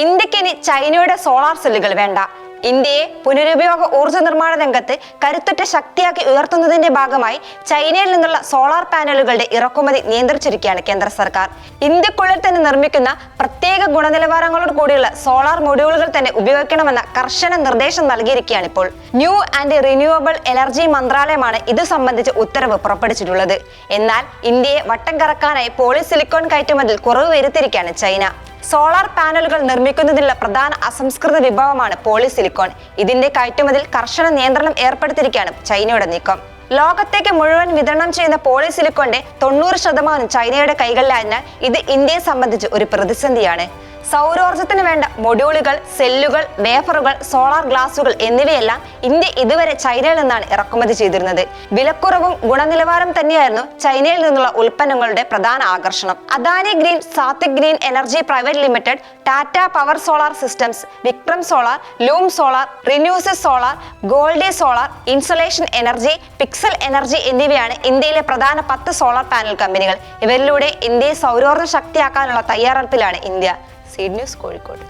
ഇന്ത്യയ്ക്ക് ഇനി ചൈനയുടെ സോളാർ സെല്ലുകൾ വേണ്ട. ഇന്ത്യയെ പുനരുപയോഗ ഊർജ നിർമ്മാണ രംഗത്ത് കരുത്തുറ്റ ശക്തിയാക്കി ഉയർത്തുന്നതിന്റെ ഭാഗമായി ചൈനയിൽ നിന്നുള്ള സോളാർ പാനലുകളുടെ ഇറക്കുമതി നിയന്ത്രിച്ചിരിക്കുകയാണ് കേന്ദ്ര സർക്കാർ. ഇന്ത്യക്കുള്ളിൽ തന്നെ നിർമ്മിക്കുന്ന പ്രത്യേക ഗുണനിലവാരങ്ങളോട് കൂടിയുള്ള സോളാർ മൊഡ്യൂളുകൾ തന്നെ ഉപയോഗിക്കണമെന്ന കർശന നിർദ്ദേശം നൽകിയിരിക്കുകയാണ് ഇപ്പോൾ. ന്യൂ ആൻഡ് റിന്യൂവബിൾ എനർജി മന്ത്രാലയമാണ് ഇത് സംബന്ധിച്ച് ഉത്തരവ് പുറപ്പെടുവിച്ചിട്ടുള്ളത്. എന്നാൽ ഇന്ത്യയെ വട്ടം കറക്കാനായി പോളിസിലിക്കോൺ കയറ്റുമതിൽ കുറവ് വരുത്തിയിരിക്കുകയാണ് ചൈന. സോളാർ പാനലുകൾ നിർമ്മിക്കുന്നതിനുള്ള പ്രധാന അസംസ്കൃത വിഭവമാണ് പോളിസിലിക്കോൺ. ഇതിന്റെ കയറ്റുമതിൽ കർശന നിയന്ത്രണം ഏർപ്പെടുത്തിയിരിക്കുകയാണ് ചൈനയുടെ നീക്കം. ലോകത്തേക്ക് മുഴുവൻ വിതരണം ചെയ്യുന്ന പോളിസിലിക്കോന്റെ തൊണ്ണൂറ് ശതമാനം ചൈനയുടെ കൈകളിലായതിനാൽ ഇത് ഇന്ത്യയെ സംബന്ധിച്ച് ഒരു പ്രതിസന്ധിയാണ്. സൗരോർജത്തിന് വേണ്ട മൊഡ്യൂളുകൾ സെല്ലുകൾ വേഫറുകൾ സോളാർ ഗ്ലാസുകൾ എന്നിവയെല്ലാം ഇന്ത്യ ഇതുവരെ ചൈനയിൽ നിന്നാണ് ഇറക്കുമതി ചെയ്തിരുന്നത്. വിലക്കുറവും ഗുണനിലവാരം തന്നെയായിരുന്നു ചൈനയിൽ നിന്നുള്ള ഉൽപ്പന്നങ്ങളുടെ പ്രധാന ആകർഷണം. Adani green Satvik green energy private limited Tata power solar systems Vikram solar Loom solar Renewsys solar Goldi solar insolation energy pixel energy എന്നിവയാണ് ഇന്ത്യയിലെ പ്രധാന പത്ത് സോളാർ പാനൽ കമ്പനികൾ. ഇവരിലൂടെ ഇന്ത്യയെ സൗരോർജ ശക്തിയാക്കാനുള്ള തയ്യാറെടുപ്പിലാണ് ഇന്ത്യ. Seed news Kozhikode